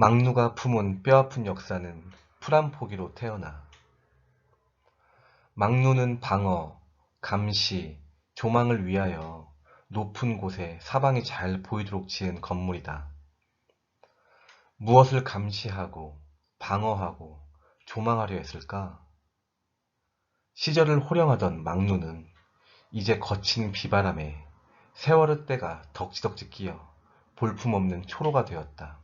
막누가 품은 뼈아픈 역사는 풀 한 포기로 태어나 막누는 방어, 감시, 조망을 위하여 높은 곳에 사방이 잘 보이도록 지은 건물이다. 무엇을 감시하고 방어하고 조망하려 했을까? 시절을 호령하던 막누는 이제 거친 비바람에 세월의 때가 덕지덕지 끼어 볼품없는 초로가 되었다.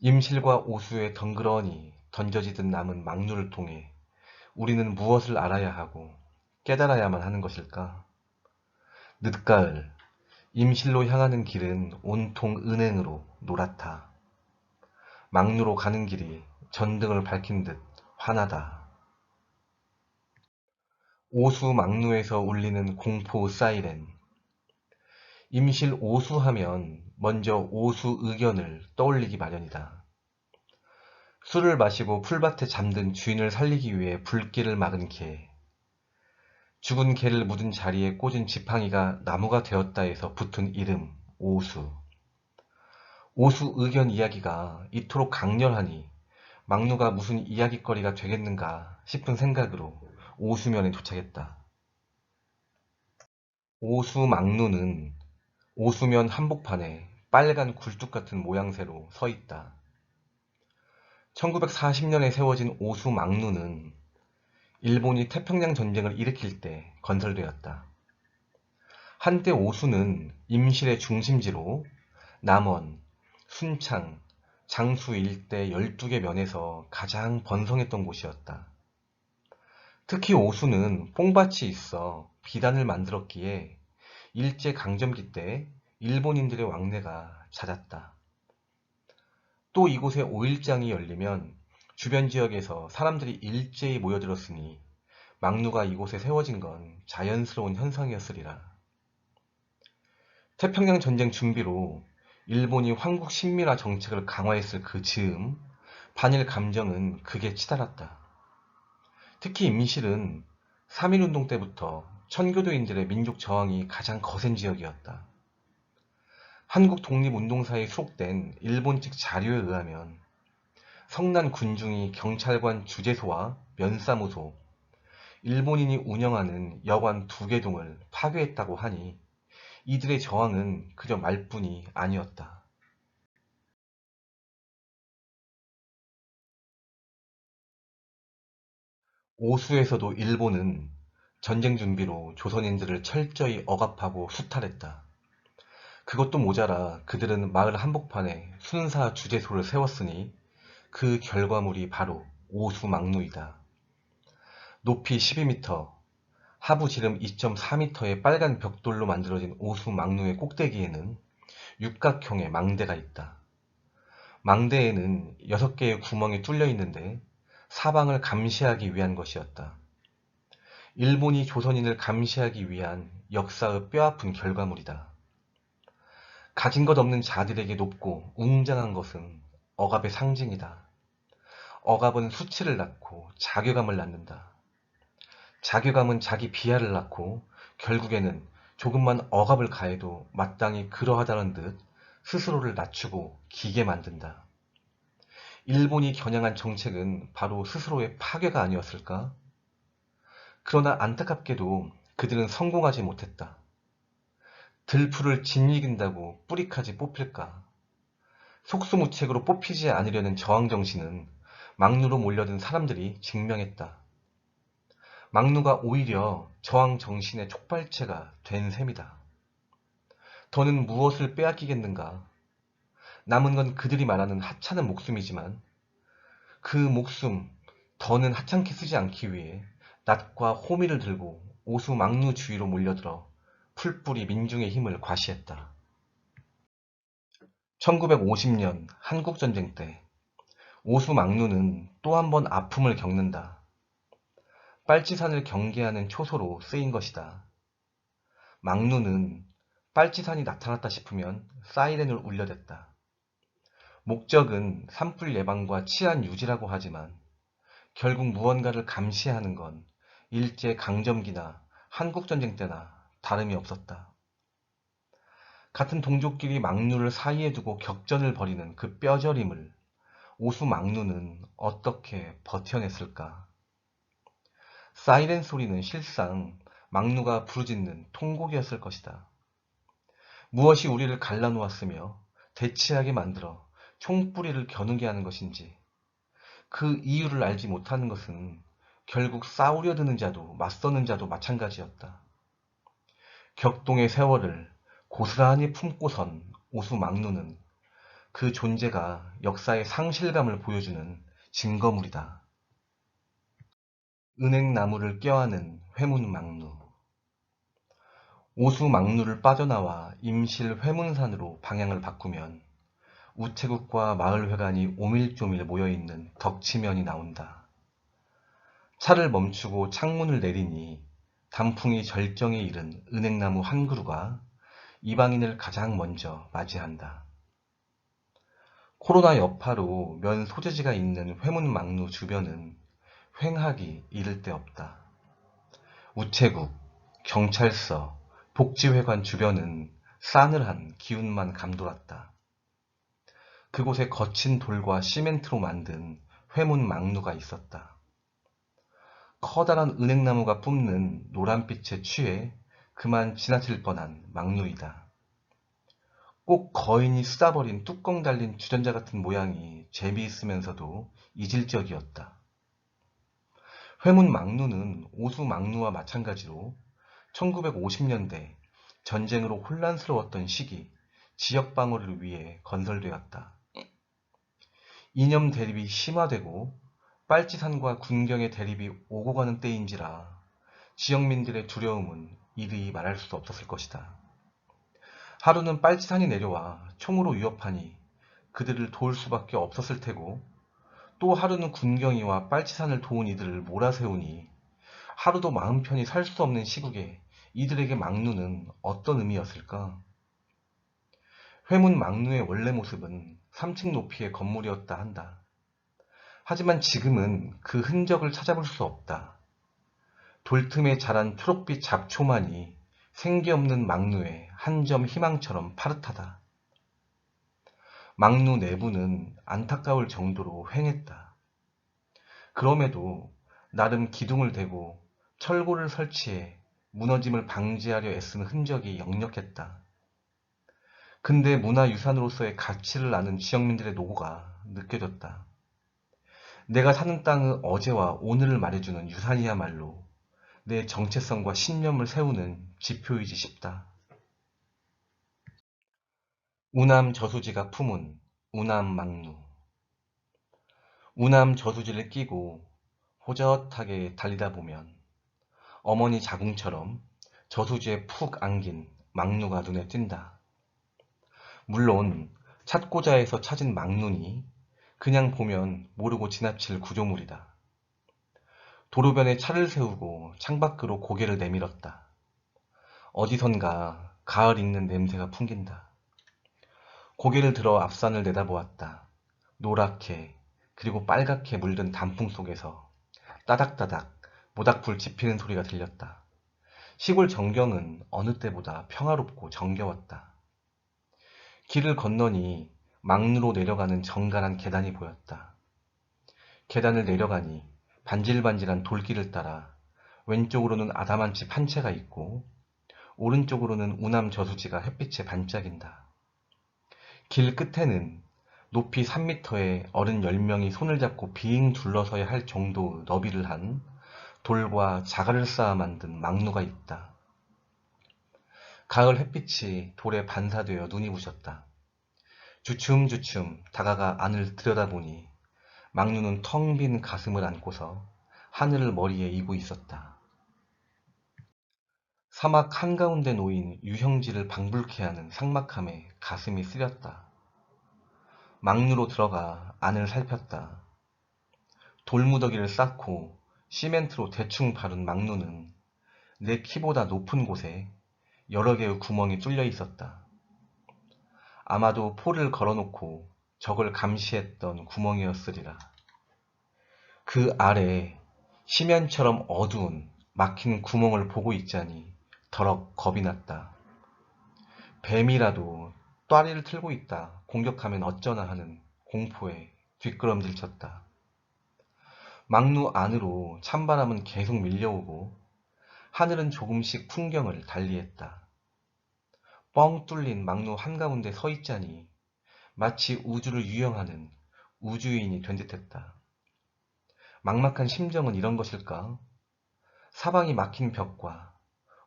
임실과 오수에 덩그러니 던져지듯 남은 막루를 통해 우리는 무엇을 알아야 하고 깨달아야만 하는 것일까? 늦가을, 임실로 향하는 길은 온통 은행으로 노랗다. 막루로 가는 길이 전등을 밝힌 듯 환하다. 오수 막루에서 울리는 공포 사이렌. 임실 오수하면 먼저 오수 의견을 떠올리기 마련이다. 술을 마시고 풀밭에 잠든 주인을 살리기 위해 불길을 막은 개. 죽은 개를 묻은 자리에 꽂은 지팡이가 나무가 되었다 해서 붙은 이름 오수. 오수 의견 이야기가 이토록 강렬하니 막루가 무슨 이야기거리가 되겠는가 싶은 생각으로 오수면에 도착했다. 오수 막루는 오수면 한복판에 빨간 굴뚝 같은 모양새로 서 있다. 1940년에 세워진 오수 막루는 일본이 태평양 전쟁을 일으킬 때 건설되었다. 한때 오수는 임실의 중심지로 남원, 순창, 장수 일대 12개 면에서 가장 번성했던 곳이었다. 특히 오수는 뽕밭이 있어 비단을 만들었기에 일제 강점기 때 일본인들의 왕래가 잦았다. 또 이곳에 5일장이 열리면 주변 지역에서 사람들이 일제히 모여들었으니 막루가 이곳에 세워진 건 자연스러운 현상이었으리라. 태평양 전쟁 준비로 일본이 황국 신민화 정책을 강화했을 그 즈음 반일 감정은 극에 치달았다. 특히 임실은 3.1운동 때부터 천교도인들의 민족 저항이 가장 거센 지역이었다. 한국 독립운동사에 수록된 일본 측 자료에 의하면 성난 군중이 경찰관 주재소와 면사무소, 일본인이 운영하는 여관 두 개 동을 파괴했다고 하니 이들의 저항은 그저 말뿐이 아니었다. 오수에서도 일본은 전쟁 준비로 조선인들을 철저히 억압하고 수탈했다. 그것도 모자라 그들은 마을 한복판에 순사 주재소를 세웠으니 그 결과물이 바로 오수막루이다. 높이 12m, 하부 지름 2.4m의 빨간 벽돌로 만들어진 오수막루의 꼭대기에는 육각형의 망대가 있다. 망대에는 6개의 구멍이 뚫려 있는데 사방을 감시하기 위한 것이었다. 일본이 조선인을 감시하기 위한 역사의 뼈아픈 결과물이다. 가진 것 없는 자들에게 높고 웅장한 것은 억압의 상징이다. 억압은 수치를 낳고 자괴감을 낳는다. 자괴감은 자기 비하를 낳고 결국에는 조금만 억압을 가해도 마땅히 그러하다는 듯 스스로를 낮추고 기게 만든다. 일본이 겨냥한 정책은 바로 스스로의 파괴가 아니었을까? 그러나 안타깝게도 그들은 성공하지 못했다. 들풀을 짓이긴다고 뿌리까지 뽑힐까? 속수무책으로 뽑히지 않으려는 저항정신은 막루로 몰려든 사람들이 증명했다. 막루가 오히려 저항정신의 촉발체가 된 셈이다. 더는 무엇을 빼앗기겠는가? 남은 건 그들이 말하는 하찮은 목숨이지만 그 목숨 더는 하찮게 쓰지 않기 위해 낫과 호미를 들고 오수 막루 주위로 몰려들어 풀뿌리 민중의 힘을 과시했다. 1950년 한국전쟁 때 오수 막루는 또 한 번 아픔을 겪는다. 빨치산을 경계하는 초소로 쓰인 것이다. 막루는 빨치산이 나타났다 싶으면 사이렌을 울려댔다. 목적은 산불 예방과 치안 유지라고 하지만 결국 무언가를 감시하는 건 일제 강점기나 한국전쟁 때나 다름이 없었다. 같은 동족끼리 막루를 사이에 두고 격전을 벌이는 그 뼈저림을 오수 막루는 어떻게 버텨냈을까? 사이렌 소리는 실상 막루가 부르짖는 통곡이었을 것이다. 무엇이 우리를 갈라놓았으며 대치하게 만들어 총뿌리를 겨누게 하는 것인지 그 이유를 알지 못하는 것은 결국 싸우려 드는 자도 맞서는 자도 마찬가지였다. 격동의 세월을 고스란히 품고선 오수 막루는 그 존재가 역사의 상실감을 보여주는 증거물이다. 은행나무를 껴안은 회문 막루 오수 막루를 빠져나와 임실 회문산으로 방향을 바꾸면 우체국과 마을회관이 오밀조밀 모여있는 덕치면이 나온다. 차를 멈추고 창문을 내리니 단풍이 절정에 이른 은행나무 한 그루가 이방인을 가장 먼저 맞이한다. 코로나 여파로 면 소재지가 있는 회문막루 주변은 횡하기 이를 데 없다. 우체국, 경찰서, 복지회관 주변은 싸늘한 기운만 감돌았다. 그곳에 거친 돌과 시멘트로 만든 회문 막루가 있었다. 커다란 은행나무가 뿜는 노란빛에 취해 그만 지나칠 뻔한 막루이다. 꼭 거인이 쓰다버린 뚜껑 달린 주전자 같은 모양이 재미있으면서도 이질적이었다. 회문 막루는 오수 막루와 마찬가지로 1950년대 전쟁으로 혼란스러웠던 시기 지역 방어를 위해 건설되었다. 이념 대립이 심화되고 빨치산과 군경의 대립이 오고 가는 때인지라 지역민들의 두려움은 이리 말할 수 없었을 것이다. 하루는 빨치산이 내려와 총으로 위협하니 그들을 도울 수밖에 없었을 테고 또 하루는 군경이와 빨치산을 도운 이들을 몰아세우니 하루도 마음 편히 살 수 없는 시국에 이들에게 막루는 어떤 의미였을까? 회문 막루의 원래 모습은 3층 높이의 건물이었다 한다. 하지만 지금은 그 흔적을 찾아볼 수 없다. 돌틈에 자란 초록빛 잡초만이 생기 없는 막루의 한 점 희망처럼 파릇하다. 막루 내부는 안타까울 정도로 횡했다. 그럼에도 나름 기둥을 대고 철골을 설치해 무너짐을 방지하려 애쓴 흔적이 역력했다. 근대 문화유산으로서의 가치를 아는 지역민들의 노고가 느껴졌다. 내가 사는 땅의 어제와 오늘을 말해주는 유산이야말로 내 정체성과 신념을 세우는 지표이지 싶다. 우남 저수지가 품은 우남 막루 우남 저수지를 끼고 호젓하게 달리다 보면 어머니 자궁처럼 저수지에 푹 안긴 막루가 눈에 띈다. 물론 찾고자 해서 찾은 막루니 그냥 보면 모르고 지나칠 구조물이다. 도로변에 차를 세우고 창밖으로 고개를 내밀었다. 어디선가 가을 익는 냄새가 풍긴다. 고개를 들어 앞산을 내다보았다. 노랗게 그리고 빨갛게 물든 단풍 속에서 따닥따닥 모닥불 지피는 소리가 들렸다. 시골 정경은 어느 때보다 평화롭고 정겨웠다. 길을 건너니 막루로 내려가는 정갈한 계단이 보였다. 계단을 내려가니 반질반질한 돌길을 따라 왼쪽으로는 아담한 집 한 채가 있고 오른쪽으로는 우남 저수지가 햇빛에 반짝인다. 길 끝에는 높이 3미터의 어른 10명이 손을 잡고 빙 둘러서야 할 정도의 너비를 한 돌과 자갈을 쌓아 만든 막루가 있다. 가을 햇빛이 돌에 반사되어 눈이 부셨다. 주춤주춤 다가가 안을 들여다보니 막루는 텅 빈 가슴을 안고서 하늘을 머리에 이고 있었다. 사막 한가운데 놓인 유형지를 방불케 하는 삭막함에 가슴이 쓰렸다. 막루로 들어가 안을 살폈다. 돌무더기를 쌓고 시멘트로 대충 바른 막루는 내 키보다 높은 곳에 여러 개의 구멍이 뚫려 있었다. 아마도 포를 걸어놓고 적을 감시했던 구멍이었으리라. 그 아래 시면처럼 어두운 막힌 구멍을 보고 있자니 더럭 겁이 났다. 뱀이라도 또아리를 틀고 있다. 공격하면 어쩌나 하는 공포에 뒷걸음질 쳤다. 막루 안으로 찬바람은 계속 밀려오고 하늘은 조금씩 풍경을 달리했다. 뻥 뚫린 막루 한가운데 서 있자니 마치 우주를 유영하는 우주인이 된 듯했다. 막막한 심정은 이런 것일까? 사방이 막힌 벽과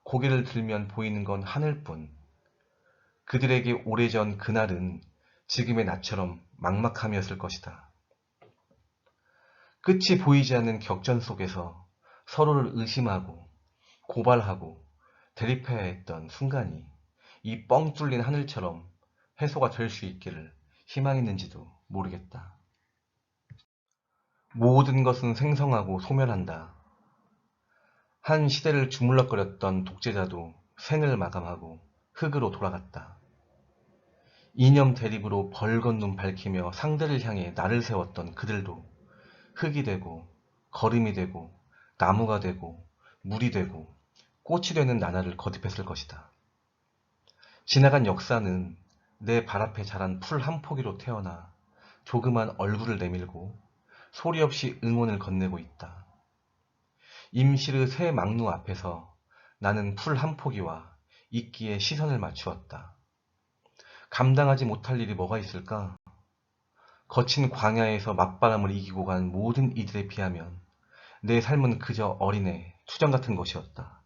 고개를 들면 보이는 건 하늘뿐. 그들에게 오래전 그날은 지금의 나처럼 막막함이었을 것이다. 끝이 보이지 않는 격전 속에서 서로를 의심하고 고발하고 대립해야 했던 순간이 이 뻥 뚫린 하늘처럼 해소가 될 수 있기를 희망했는지도 모르겠다. 모든 것은 생성하고 소멸한다. 한 시대를 주물럭거렸던 독재자도 생을 마감하고 흙으로 돌아갔다. 이념 대립으로 벌건 눈 밝히며 상대를 향해 나를 세웠던 그들도 흙이 되고 거름이 되고 나무가 되고 물이 되고 꽃이 되는 나날을 거듭했을 것이다. 지나간 역사는 내 발 앞에 자란 풀 한 포기로 태어나 조그만 얼굴을 내밀고 소리 없이 응원을 건네고 있다. 임시르 새 막루 앞에서 나는 풀 한 포기와 이끼에 시선을 맞추었다. 감당하지 못할 일이 뭐가 있을까? 거친 광야에서 맞바람을 이기고 간 모든 이들에 비하면 내 삶은 그저 어린애, 투정 같은 것이었다.